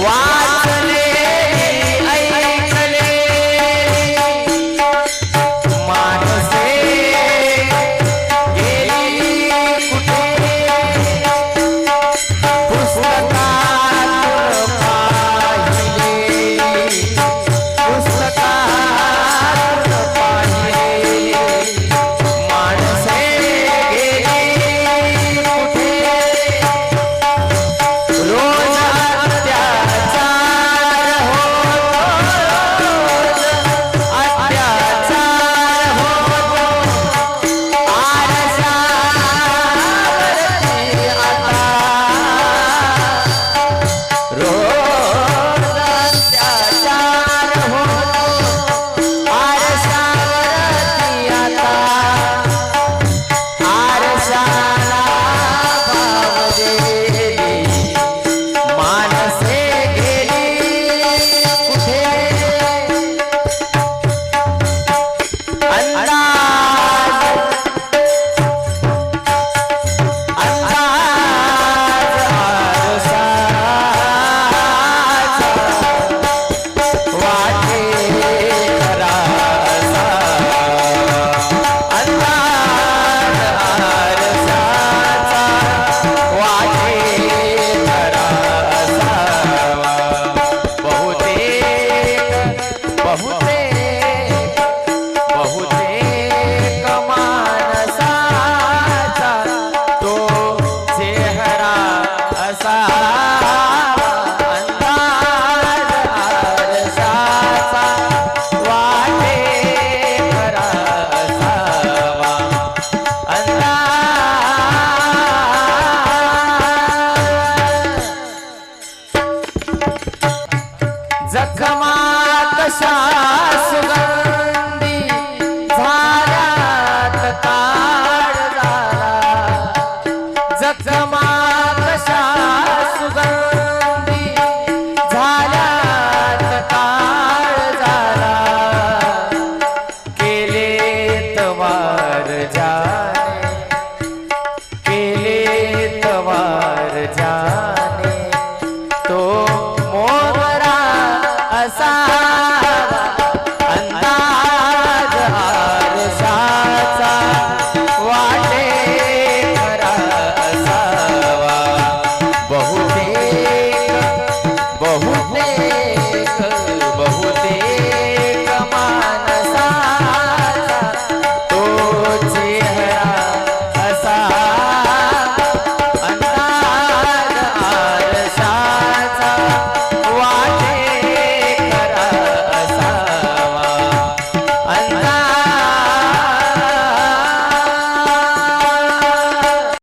Wow. जखमा तशा सुगंधी झाल्यात ताड जखमा तशा सुगंधी झाल्यात ताड झाला. केले तवार जा